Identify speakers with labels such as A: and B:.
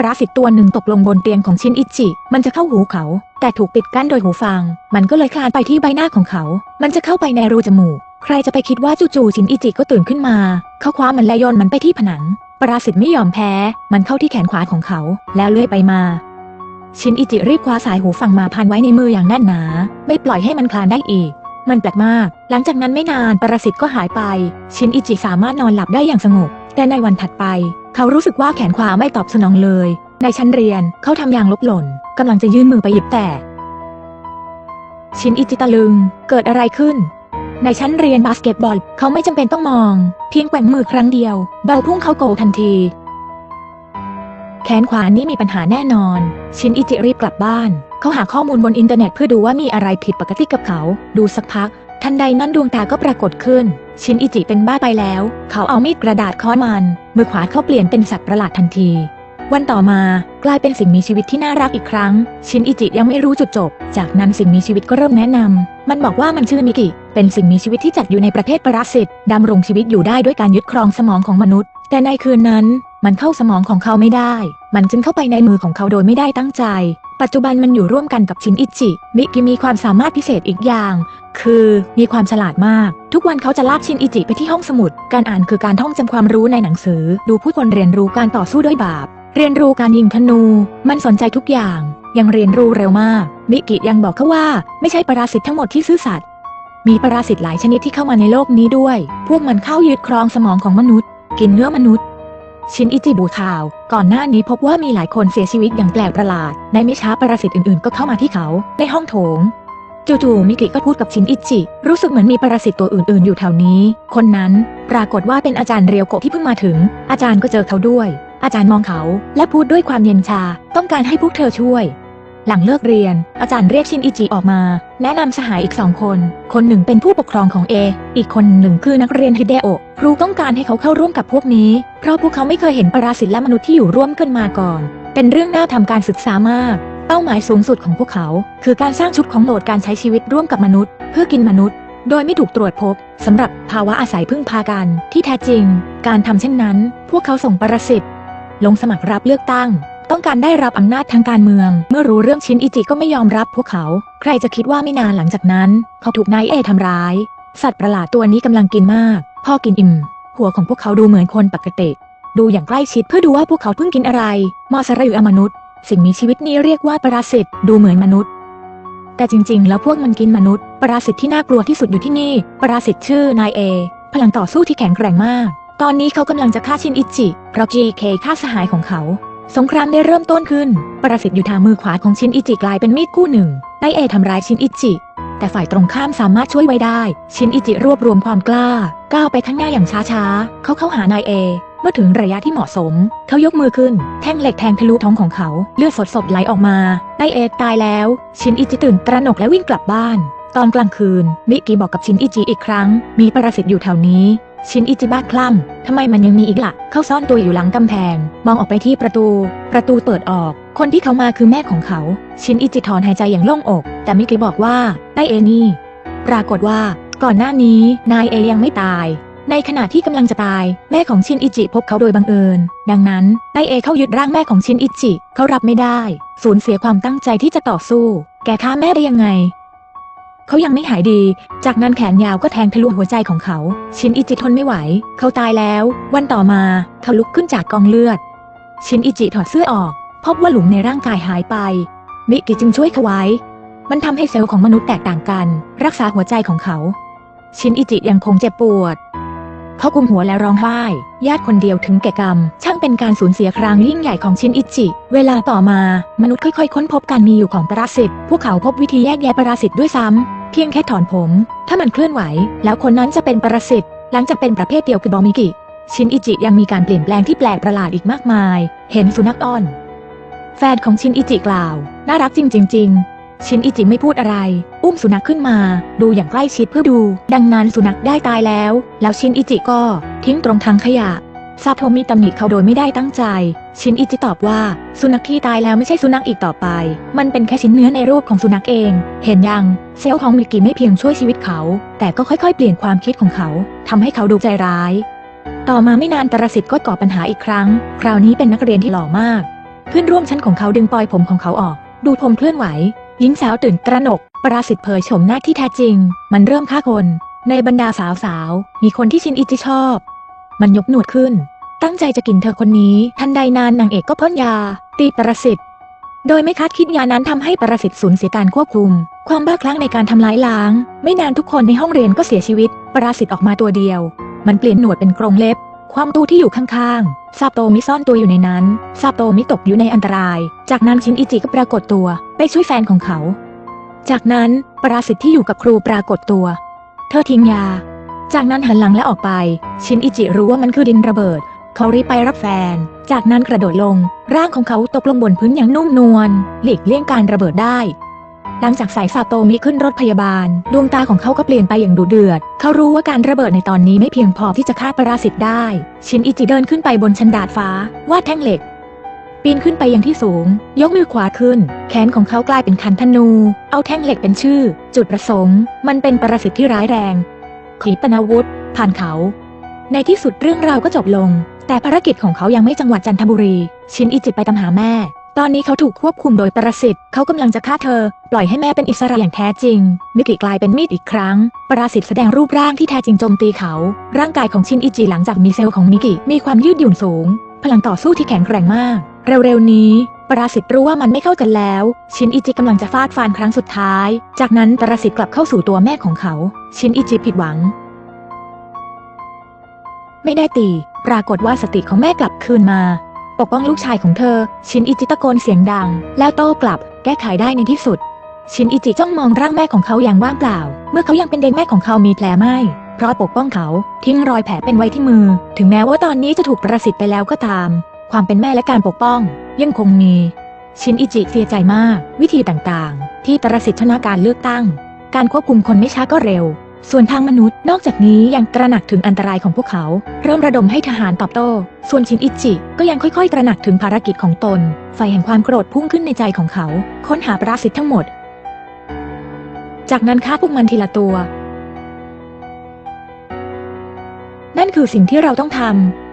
A: ปราสิตตัวหนึ่งตกลงบนเตียงของชินอิจิ มันจะเข้าหูเขา แต่ถูกปิดกั้นโดยหูฟัง มันก็เลยคลานไปที่ใบหน้าของเขา มันจะเข้าไปในรูจมูก ใครจะไปคิดว่าจู่ๆชินอิจิก็ตื่นขึ้นมา เขาคว้ามันและโยนมันไปที่ผนัง ปราสิตไม่ยอมแพ้ มันเข้าที่แขนขวาของเขา แล้วเลื่อยไปมา ชินอิจิรีบคว้าสายหูฟังมาพันไว้ในมืออย่างแน่นหนา ไม่ปล่อยให้มันคลานได้อีก มันแปลกมาก หลังจากนั้นไม่นานปรสิตก็หายไป ชินอิจิสามารถนอนหลับได้อย่างสงบ แต่ในวันถัดไป เขารู้สึกว่าแขนขวาไม่ตอบสนองเลย ในชั้นเรียนเขาทำอย่างลบหล่นกำลังจะยื่นมือไปหยิบแต่ ชินอิจิตะลึง เกิดอะไรขึ้น ในชั้นเรียนบาสเกตบอล เขาไม่จำเป็นต้องมอง เพียงแกว่งมือครั้งเดียวเบาพุ่งเข้าโกทันที แขนขวานี้มีปัญหาแน่นอน ชินอิจิรีบกลับบ้าน เขาหาข้อมูลบนอินเทอร์เน็ตเพื่อดูว่ามีอะไรผิดปกติกับเขา ดูสักพัก ทันใดนั้นดวงตาก็ปรากฏขึ้น ชินอิจิเป็นบ้าไปแล้ว เขาเอามีดกระดาษค้อนมัน มือขวาเขาเปลี่ยนเป็นสัตว์ประหลาดทันที วันต่อมากลายเป็นสิ่งมีชีวิตที่น่ารักอีกครั้ง ชินอิจิยังไม่รู้จุดจบ จากนั้นสิ่งมีชีวิตก็เริ่มแนะนำมันบอกว่ามันชื่อมิกิ เป็นสิ่งมีชีวิตที่จัดอยู่ในประเทศปรสิตดำรงชีวิตอยู่ได้ด้วยการยึดครองสมองของมนุษย์ แต่ในคืนนั้นมันเข้าสมองของเขาไม่ได้ มันจึงเข้าไปในมือของเขาโดยไม่ได้ตั้งใจ ปัจจุบันมันอยู่ร่วมกันกับชินอิจิ มิกิมีความสามารถพิเศษอีกอย่าง คือมีความฉลาดมาก ทุกวันเขาจะลากชินอิจิไปที่ห้องสมุด การอ่านคือการท่องจำความรู้ในหนังสือ ดูผู้คนเรียนรู้การต่อสู้ด้วยบาป เรียนรู้การยิงธนู มันสนใจทุกอย่าง ยังเรียนรู้เร็วมาก มิกิยังบอกเขาว่า ไม่ใช่ปราสิตทั้งหมดที่ซื่อสัตย์ มีปราสิตหลายชนิดที่เข้ามาในโลกนี้ด้วย พวกมันเข้ายึดครองสมองของมนุษย์ กินเนื้อมนุษย์ ชินอิจิบูข่าว ก่อนหน้านี้พบว่ามีหลายคนเสียชีวิตอย่างแปลกประหลาด ในไม่ช้าปรสิตอื่นๆ ก็เข้ามาที่เขาในห้องโถงจู่ๆมิกิก็พูดกับชินอิจิ รู้สึกเหมือนมีปรสิตตัวอื่นๆ อยู่แถวนี้ คนนั้นปรากฏว่าเป็นอาจารย์เรียวโกะที่เพิ่งมาถึง อาจารย์ก็เจอเขาด้วย อาจารย์มองเขา และพูดด้วยความเย็นชา ต้องการให้พวกเธอช่วย หลังเลิกเรียน อาจารย์เรียกชินอิจิออกมา แนะนำสหายอีกสองคน คนหนึ่งเป็นผู้ปกครองของเอ อีกคนหนึ่งคือนักเรียนฮิเดโอครูต้องการให้เขาเข้าร่วมกับพวกนี้ เพราะพวกเขาไม่เคยเห็นปราสิตและมนุษย์ที่อยู่ร่วมกันมาก่อน เป็นเรื่องน่าทำการศึกษามาก เป้าหมายสูงสุดของพวกเขา คือการสร้างชุดของโหลดการใช้ชีวิตร่วมกับมนุษย์ เพื่อกินมนุษย์ โดยไม่ถูกตรวจพบสำหรับภาวะอาศัยพึ่งพากันที่แท้จริง การทำเช่นนั้น พวกเขาส่งปรสิตลงสมัครรับเลือกตั้ง ต้องการได้รับอำนาจทางการเมือง เมื่อรู้เรื่องชินอิจิก็ไม่ยอมรับพวกเขา ใครจะคิดว่าไม่นานหลังจากนั้น เขาถูกนายเอทำร้าย สัตว์ประหลาดตัวนี้กำลังกินมาก พ่อกินอิ่ม หัวของพวกเขาดูเหมือนคนปกติ ดูอย่างใกล้ชิดเพื่อดูว่าพวกเขาเพิ่งกินอะไรมอสระหรืออมนุษย์ สิ่งมีชีวิตนี้เรียกว่าปรสิตดูเหมือนมนุษย์ แต่จริง ๆ แล้วพวกมันกินมนุษย์ ปรสิตที่น่ากลัวที่สุดอยู่ที่นี่ ปรสิตชื่อนายเอพลังต่อสู้ที่แข็งแกร่งมาก ตอนนี้เขากำลังจะฆ่าชินอิจิเพราะ GK ฆ่าสหายของเขา สงครามได้เริ่มต้นขึ้น ประสิตอยู่ทางมือขวาของชินอิจิกลายเป็นมีดคู่หนึ่งนายเอทำร้ายชินอิจิ แต่ฝ่ายตรงข้ามสามารถช่วยไว้ได้ ชินอิจิรวบรวมความกล้า ก้าวไปข้างหน้าอย่างช้าๆ เขาเข้าหานายเอ เมื่อถึงระยะที่เหมาะสม เขายกมือขึ้น แท่งเหล็กแทงทะลุท้องของเขา เลือดสดๆไหลออกมานายเอตายแล้ว ชินอิจิตื่นตระหนกและวิ่งกลับบ้าน ตอนกลางคืน มิกิบอกกับชินอิจิอีกครั้ง มีปรสิตอยู่แถวนี้ ชินอิจิบ้าคลั่งทำไมมันยังมีอีกละ่ะ เขาซ่อนตัวอยู่หลังกำแพง มองออกไปที่ประตู ประตูเปิดออก คนที่เขามาคือแม่ของเขา ชินอิจิถอนหายใจอย่างโล่งอก แต่มิกิบอกว่านายเอนี่ ปรากฏว่า ก่อนหน้านี้นายเอยังไม่ตาย ในขณะที่กำลังจะตาย แม่ของชินอิจิพบเขาโดยบังเอิญ ดังนั้นนายเอเข้ายึดร่างแม่ของชินอิจิ เขารับไม่ได้ สูญเสียความตั้งใจที่จะต่อสู้ แกฆ่าแม่ได้ยังไง เขายังไม่หายดี จากนั้นแขนยาวก็แทงทะลุหัวใจของเขา ชินอิจิทนไม่ไหว เขาตายแล้ว วันต่อมา เขาลุกขึ้นจากกองเลือด ชินอิจิถอดเสื้อออก พบว่าหลุมในร่างกายหายไป มิกิจึงช่วยเขาไว้ มันทำให้เซลล์ของมนุษย์แตกต่างกัน รักษาหัวใจของเขา ชินอิจิยังคงเจ็บปวด เขากุมหัวและร้องไห้ ญาติคนเดียวถึงแก่กรรม ช่างเป็นการสูญเสียครั้งยิ่งใหญ่ของชินอิจิ เวลาต่อมา มนุษย์ค่อยๆ ค้นพบการมีอยู่ของปรสิต พวกเขาพบวิธีแยกแยะปรสิตด้วยซ้ำเพียงแค่ถอนผม ถ้ามันเคลื่อนไหว แล้วคนนั้นจะเป็นปรสิต หลังจากเป็นประเภทเดียวคือบอมิกิ ชินอิจิยังมีการเปลี่ยนแปลงที่แปลกประหลาดอีกมากมาย เห็นสุนัขอ้อน แฟนของชินอิจิกล่าว น่ารักจริงๆ ชินอิจิไม่พูดอะไร อุ้มสุนัขขึ้นมา ดูอย่างใกล้ชิดเพื่อดู ดังนั้นสุนัขได้ตายแล้ว แล้วชินอิจิก็ทิ้งตรงถังขยะซาโทมิตำหนิเขาโดยไม่ได้ตั้งใจ ชินอิจิตอบว่า สุนัขที่ตายแล้วไม่ใช่สุนัขอีกต่อไป มันเป็นแค่ชิ้นเนื้อในรูปของสุนัขเอง เห็นยัง เซลล์ของมิกิไม่เพียงช่วยชีวิตเขา แต่ก็ค่อยๆ เปลี่ยนความคิดของเขาทำให้เขาดูใจร้าย ต่อมาไม่นานตรสิทธิ์ก็ก่อปัญหาอีกครั้ง คราวนี้เป็นนักเรียนที่หล่อมาก เพื่อนร่วมชั้นของเขาดึงปลอยผมของเขาออก ดูผมเคลื่อนไหว หญิงสาวตื่นตระหนก ปราสิตเผยโฉมหน้าที่แท้จริง มันเริ่มฆ่าคน ในบรรดาสาวสาวๆมีคนที่ชินอิจิชอบ มันยกหนวดขึ้น ตั้งใจจะกินเธอคนนี้ ทันใดนานนางเอกก็พ่นยา ตีปรสิตโดยไม่คาดคิดยานั้นทำให้ปรสิตสูญเสียการควบคุม ความบ้าคลั่งในการทำร้ายล้าง ไม่นานทุกคนในห้องเรียนก็เสียชีวิต ปรสิตออกมาตัวเดียว มันเปลี่ยนหนวดเป็นกรงเล็บ ความตู้ที่อยู่ข้างๆซาโตมิซ่อนตัวอยู่ในนั้นซาโตมิตกอยู่ในอันตราย จากนั้นชินอิจิก็ปรากฏตัว ไปช่วยแฟนของเขา จากนั้นปราสิตที่อยู่กับครูปรากฏตัว เธอทิ้งยา จากนั้นหันหลังและออกไป ชินอิจิรู้ว่ามันคือดินระเบิด เขารีบไปรับแฟน จากนั้นกระโดดลง ร่างของเขาตกลงบนพื้นอย่างนุ่มนวลหลีกเลี่ยงการระเบิดได้ หลังจากสายซาโตมิขึ้นรถพยาบาล ดวงตาของเขาก็เปลี่ยนไปอย่างดุเดือด เขารู้ว่าการระเบิดในตอนนี้ไม่เพียงพอที่จะฆ่าปราสิตได้ ชินอิจิเดินขึ้นไปบนชั้นดาดฟ้า วาดแท่งเหล็ก ปีนขึ้นไปยังที่สูง ยกมือขวาขึ้น แขนของเขากลายเป็นคันธนู เอาแท่งเหล็กเป็นชื่อ จุดประสงค์ มันเป็นปรสิตที่ร้ายแรงขีปนาวุธ ผ่านเขา ในที่สุดเรื่องราวก็จบลง แต่ภารกิจของเขายังไม่จังหวัดจันทบุรี ชินอิจิไปตามหาแม่ ตอนนี้เขาถูกควบคุมโดยปรสิตเขากำลังจะฆ่าเธอ ปล่อยให้แม่เป็นอิสระอย่างแท้จริง มิกิกลายเป็นมีดอีกครั้ง ปรสิตแสดงรูปร่างที่แท้จริงโจมตีเขา ร่างกายของชินอิจิหลังจากมีเซลล์ของมิกิมีความยืดหยุ่นสูง พลังต่อสู้ที่แข็งแกร่งมาก เร็วๆนี้ปราสิตรู้ว่ามันไม่เข้ากันแล้ว ชินอิจิกำลังจะฟาดฟันครั้งสุดท้าย จากนั้นปราสิตกลับเข้าสู่ตัวแม่ของเขา ชินอิจิผิดหวัง ไม่ได้ตี ปรากฏว่าสติของแม่กลับคืนมา ปกป้องลูกชายของเธอ ชินอิจิตะโกนเสียงดัง แล้วโต้กลับ แก้ไขได้ในที่สุด ชินอิจิจ้องมองร่างแม่ของเขาอย่างว่างเปล่า เมื่อเขายังเป็นเด็กแม่ของเขามีแผลไหมเพราะปกป้องเขาทิ้งรอยแผลเป็นไว้ที่มือ ถึงแม้ว่าตอนนี้จะถูกประสิทธิ์ไปแล้วก็ตาม ความเป็นแม่และการปกป้อง ยังคงมี ชินอิจิเสียใจมาก วิธีต่างๆ ที่ประสิทธิ์ชนะการเลือกตั้ง การควบคุมคนไม่ช้าก็เร็ว ส่วนทางมนุษย์ นอกจากนี้ยังตระหนักถึงอันตรายของพวกเขา เริ่มระดมให้ทหารตอบโต้ ส่วนชินอิจิ ก็ยังค่อยๆ ตระหนักถึงภารกิจของตน ไฟแห่งความโกรธพุ่งขึ้นในใจของเขา ค้นหาปราสิทธิ์ทั้งหมด จากนั้นฆ่าพวกมันทีละตัว นั่นคือสิ่งที่เราต้องทำ